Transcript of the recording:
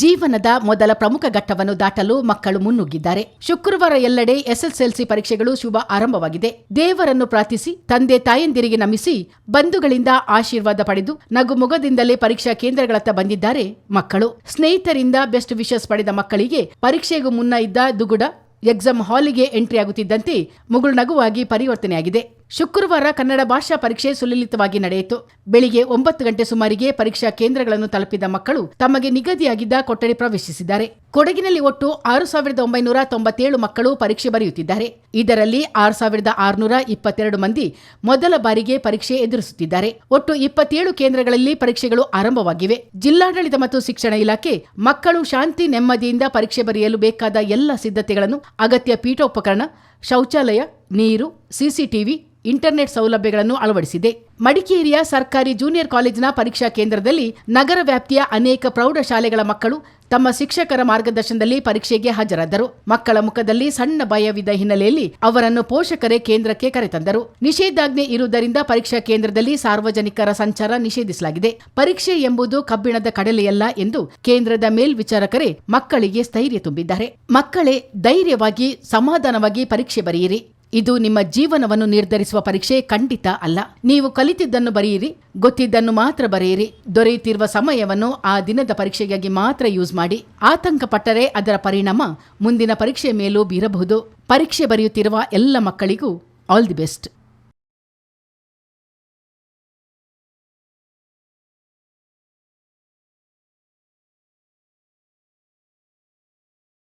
ಜೀವನದ ಮೊದಲ ಪ್ರಮುಖ ಘಟ್ಟವನ್ನು ದಾಟಲು ಮಕ್ಕಳು ಮುನ್ನುಗ್ಗಿದ್ದಾರೆ. ಶುಕ್ರವಾರ ಎಲ್ಲೆಡೆ ಎಸ್ಎಸ್ಎಲ್ಸಿ ಪರೀಕ್ಷೆಗಳು ಶುಭ ಆರಂಭವಾಗಿದೆ. ದೇವರನ್ನು ಪ್ರಾರ್ಥಿಸಿ, ತಂದೆ ತಾಯಂದಿರಿಗೆ ನಮಿಸಿ, ಬಂಧುಗಳಿಂದ ಆಶೀರ್ವಾದ ಪಡೆದು ನಗುಮುಗದಿಂದಲೇ ಪರೀಕ್ಷಾ ಕೇಂದ್ರಗಳತ್ತ ಬಂದಿದ್ದಾರೆ ಮಕ್ಕಳು. ಸ್ನೇಹಿತರಿಂದ ಬೆಸ್ಟ್ ವಿಶಸ್ ಪಡೆದ ಮಕ್ಕಳಿಗೆ ಪರೀಕ್ಷೆಗೂ ಮುನ್ನ ಇದ್ದ ದುಗುಡ ಎಕ್ಸಾಮ್ ಹಾಲಿಗೆ ಎಂಟ್ರಿ ಆಗುತ್ತಿದ್ದಂತೆ ಮುಗುಳು ನಗುವಾಗಿ ಪರಿವರ್ತನೆಯಾಗಿದೆ. ಶುಕ್ರವಾರ ಕನ್ನಡ ಭಾಷಾ ಪರೀಕ್ಷೆ ಸುಲಲಿತವಾಗಿ ನಡೆಯಿತು. ಬೆಳಿಗ್ಗೆ ಒಂಬತ್ತು ಗಂಟೆ ಸುಮಾರಿಗೆ ಪರೀಕ್ಷಾ ಕೇಂದ್ರಗಳನ್ನು ತಲುಪಿದ ಮಕ್ಕಳು ತಮಗೆ ನಿಗದಿಯಾಗಿದ್ದ ಕೊಠಡಿ ಪ್ರವೇಶಿಸಿದ್ದಾರೆ. ಕೊಡಗಿನಲ್ಲಿ ಒಟ್ಟು ಆರು ಸಾವಿರದ ಒಂಬೈನೂರ ತೊಂಬತ್ತೇಳು ಮಕ್ಕಳು ಪರೀಕ್ಷೆ ಬರೆಯುತ್ತಿದ್ದಾರೆ. ಇದರಲ್ಲಿ ಆರು ಸಾವಿರದ ಆರುನೂರ ಇಪ್ಪತ್ತೆರಡು ಮಂದಿ ಮೊದಲ ಬಾರಿಗೆ ಪರೀಕ್ಷೆ ಎದುರಿಸುತ್ತಿದ್ದಾರೆ. ಒಟ್ಟು ಇಪ್ಪತ್ತೇಳು ಕೇಂದ್ರಗಳಲ್ಲಿ ಪರೀಕ್ಷೆಗಳು ಆರಂಭವಾಗಿವೆ. ಜಿಲ್ಲಾಡಳಿತ ಮತ್ತು ಶಿಕ್ಷಣ ಇಲಾಖೆ ಮಕ್ಕಳು ಶಾಂತಿ ನೆಮ್ಮದಿಯಿಂದ ಪರೀಕ್ಷೆ ಬರೆಯಲು ಬೇಕಾದ ಎಲ್ಲ ಸಿದ್ಧತೆಗಳನ್ನು ಅಗತ್ಯ ಪೀಠೋಪಕರಣ ಶೌಚಾಲಯ ನೀರು ಸಿಸಿಟಿವಿ ಇಂಟರ್ನೆಟ್ ಸೌಲಭ್ಯಗಳನ್ನು ಅಳವಡಿಸಿದೆ. ಮಡಿಕೇರಿಯ ಸರ್ಕಾರಿ ಜೂನಿಯರ್ ಕಾಲೇಜಿನ ಪರೀಕ್ಷಾ ಕೇಂದ್ರದಲ್ಲಿ ನಗರ ವ್ಯಾಪ್ತಿಯ ಅನೇಕ ಪ್ರೌಢಶಾಲೆಗಳ ಮಕ್ಕಳು ತಮ್ಮ ಶಿಕ್ಷಕರ ಮಾರ್ಗದರ್ಶನದಲ್ಲಿ ಪರೀಕ್ಷೆಗೆ ಹಾಜರಾದರು. ಮಕ್ಕಳ ಮುಖದಲ್ಲಿ ಸಣ್ಣ ಭಯವಿದ್ದ ಹಿನ್ನೆಲೆಯಲ್ಲಿ ಅವರನ್ನು ಪೋಷಕರೇ ಕೇಂದ್ರಕ್ಕೆ ಕರೆತಂದರು. ನಿಷೇಧಾಜ್ಞೆ ಇರುವುದರಿಂದ ಪರೀಕ್ಷಾ ಕೇಂದ್ರದಲ್ಲಿ ಸಾರ್ವಜನಿಕರ ಸಂಚಾರ ನಿಷೇಧಿಸಲಾಗಿದೆ. ಪರೀಕ್ಷೆ ಎಂಬುದು ಕಬ್ಬಿಣದ ಕಡಲೆಯಲ್ಲ ಎಂದು ಕೇಂದ್ರದ ಮೇಲ್ವಿಚಾರಕರೇ ಮಕ್ಕಳಿಗೆ ಸ್ಥೈರ್ಯ ತುಂಬಿದ್ದಾರೆ. ಮಕ್ಕಳೇ ಧೈರ್ಯವಾಗಿ, ಸಮಾಧಾನವಾಗಿ ಪರೀಕ್ಷೆ ಬರೆಯಿರಿ. ಇದು ನಿಮ್ಮ ಜೀವನವನ್ನು ನಿರ್ಧರಿಸುವ ಪರೀಕ್ಷೆ ಖಂಡಿತ ಅಲ್ಲ. ನೀವು ಕಲಿತಿದ್ದನ್ನು ಬರೆಯಿರಿ, ಗೊತ್ತಿದ್ದನ್ನು ಮಾತ್ರ ಬರೆಯಿರಿ. ದೊರೆಯುತ್ತಿರುವ ಸಮಯವನ್ನು ಆ ದಿನದ ಪರೀಕ್ಷೆಗಾಗಿ ಮಾತ್ರ ಯೂಸ್ ಮಾಡಿ. ಆತಂಕ ಪಟ್ಟರೆ ಅದರ ಪರಿಣಾಮ ಮುಂದಿನ ಪರೀಕ್ಷೆ ಮೇಲೂ ಬೀರಬಹುದು. ಪರೀಕ್ಷೆ ಬರೆಯುತ್ತಿರುವ ಎಲ್ಲ ಮಕ್ಕಳಿಗೂ ಆಲ್ ದಿ ಬೆಸ್ಟ್.